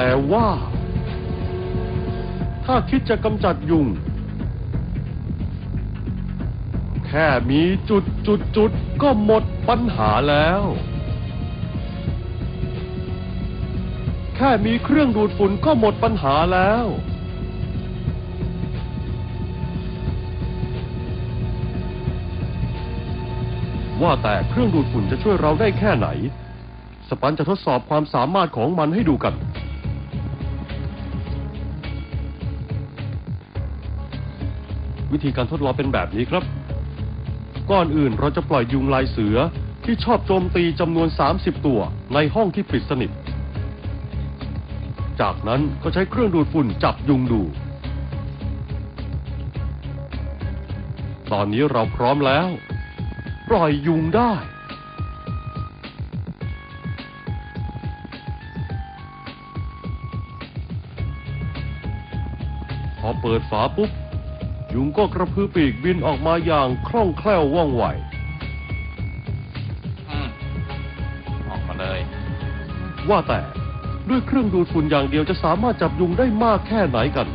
แต่ว่า ถ้าคิดจะกำจัดยุง แค่มีจุดจุดจุดก็หมดปัญหาแล้ว แค่มีเครื่องดูดฝุ่นก็หมดปัญหาแล้ว ว่าแต่เครื่องดูดฝุ่นจะช่วยเราได้แค่ไหน สปันจะทดสอบความสามารถของมันให้ดูกัน วิธีการทดลองเป็นแบบนี้ครับ ก่อนอื่นเราจะปล่อยยุงลายเสือที่ชอบโจมตีจำนวน 30 ตัวในห้องที่ปิดสนิท จากนั้นก็ใช้เครื่องดูดฝุ่นจับยุงดู ตอนนี้เราพร้อมแล้ว ปล่อยยุงได้พอเปิดฝาปุ๊บ ยุงก็กระพือปีกบินออกมาอย่างคล่องแคล่วว่องไว อืมออกมาเลย ว่าแต่ด้วยเครื่องดูดฝุ่นอย่างเดียวจะสามารถจับยุงได้มากแค่ไหนกัน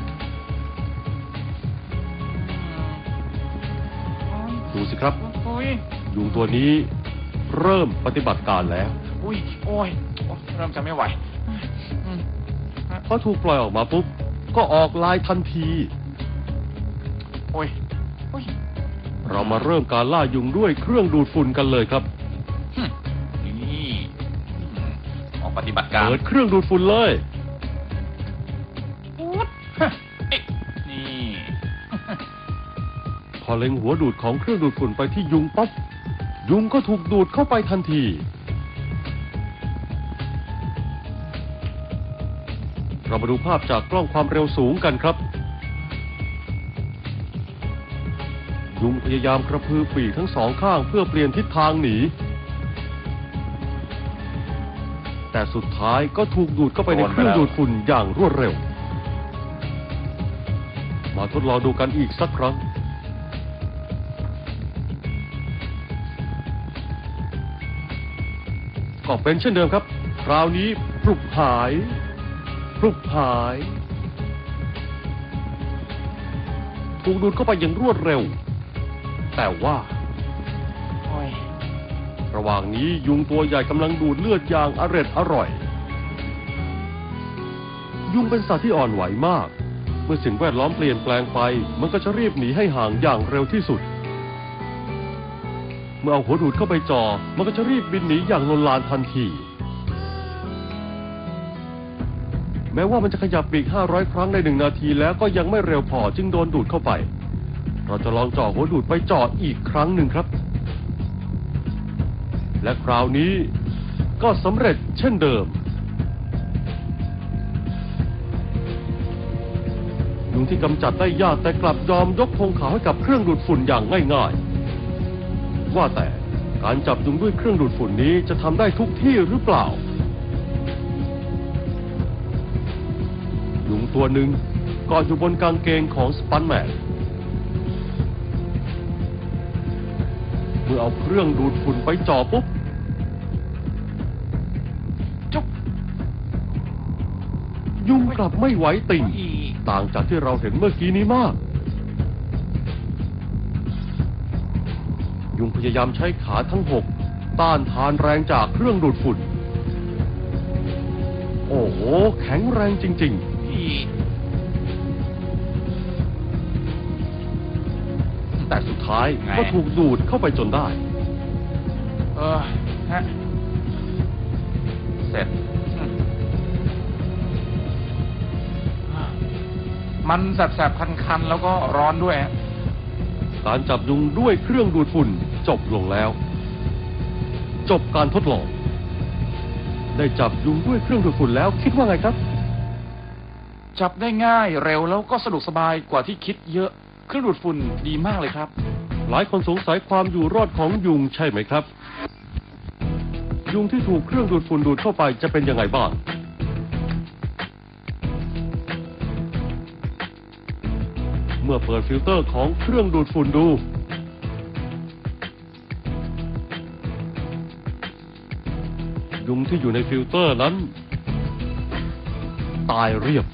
ดูสิครับ อุ้ย ยุงตัวนี้เริ่มปฏิบัติการแล้ว อุ้ย โอ้ยโอ้ยเริ่มจะไม่ไหวอืมพอถูกปล่อยออกมาปุ๊บ ก็ออกลายทันที โอ้ยโอ้ยเรามาเริ่มการล่ายุงด้วยเครื่องดูดฝุ่นกันเลยครับหึนี่อืมออกปฏิบัติการเปิดเครื่องดูดฝุ่นเลยปุ๊ดฮะเอ๊ะนี่ พอเล็งหัวดูดของเครื่องดูดฝุ่นไปที่ยุงปั๊บยุงก็ถูกดูดเข้าไปทันที เรามาดูภาพจากกล้องความเร็วสูงกันครับ ยุงพยายามกระพือปีกทั้งสองข้างเพื่อเปลี่ยนทิศทางหนี แต่สุดท้ายก็ถูกดูดเข้าไปในเครื่องดูดฝุ่นอย่างรวดเร็ว มาทดลองดูกันอีกสักครั้ง ก็เป็นเช่นเดิมครับ คราวนี้ปลุกหายปลุกหายถูกดูดเข้าไปอย่างรวดเร็ว แต่ว่า โอ้ยระหว่างนี้ยุงตัวใหญ่กำลังดูดเลือดอย่างอร็ดอร่อย ยุงเป็นสัตว์ที่อ่อนไหวมาก เมื่อสิ่งแวดล้อมเปลี่ยนแปลงไป มันก็จะรีบหนีให้ห่างอย่างเร็วที่สุด เมื่อเอาหัวดูดเข้าไปจอ มันก็จะรีบบินหนีอย่างลนลานทันที แม้ว่ามันจะขยับปีก500 ครั้งในหนึ่งนาทีแล้วก็ยังไม่เร็วพอจึงโดนดูดเข้าไป เราจะลองเจ่อหัวดูดไปเจ่ออีกครั้งหนึ่งครับ และคราวนี้ก็สำเร็จเช่นเดิมยุงที่กำจัดได้ยากแต่กลับยอมยกธงขาวให้กับเครื่องดูดฝุ่นอย่างง่ายๆ ว่าแต่การจับยุงด้วยเครื่องดูดฝุ่นนี้จะทำได้ทุกที่หรือเปล่า ยุงตัวหนึ่งเกาะอยู่บนกางเกงของสปันแมน อเอาเครื่องดูดฝุ่นไปจ่อปุ๊บจุ๊บยุงกลับไม่ไหวติ่งอีต่างจากที่เราเห็นเมื่อกี้นี้มาก ยุงพยายามใช้ขาทั้งหกต้านทานแรงจากเครื่องดูดฝุ่น โอ้โห แข็งแรงจริงอีๆ ท้ายไง ก็ถูกดูดเข้าไปจนได้ เออฮะเสร็จอืมมันแสบๆ คันๆ แล้วก็ร้อนด้วยฮะการจับยุงด้วยเครื่องดูดฝุ่นจบลงแล้ว จบการทดลอง ได้จับยุงด้วยเครื่องดูดฝุ่นแล้วคิดว่าไงครับ จับได้ง่ายเร็วแล้วก็สะดวกสบายกว่าที่คิดเยอะ เครื่องดูดฝุ่นดีมากเลยครับ หลายคนสงสัยความอยู่รอดของยุงใช่ไหมครับ ยุงที่ถูกเครื่องดูดฝุ่นดูดเข้าไปจะเป็นยังไงบ้าง เมื่อเปิดฟิลเตอร์ของเครื่องดูดฝุ่นดู ยุงที่อยู่ในฟิลเตอร์นั้น ตายเรียบ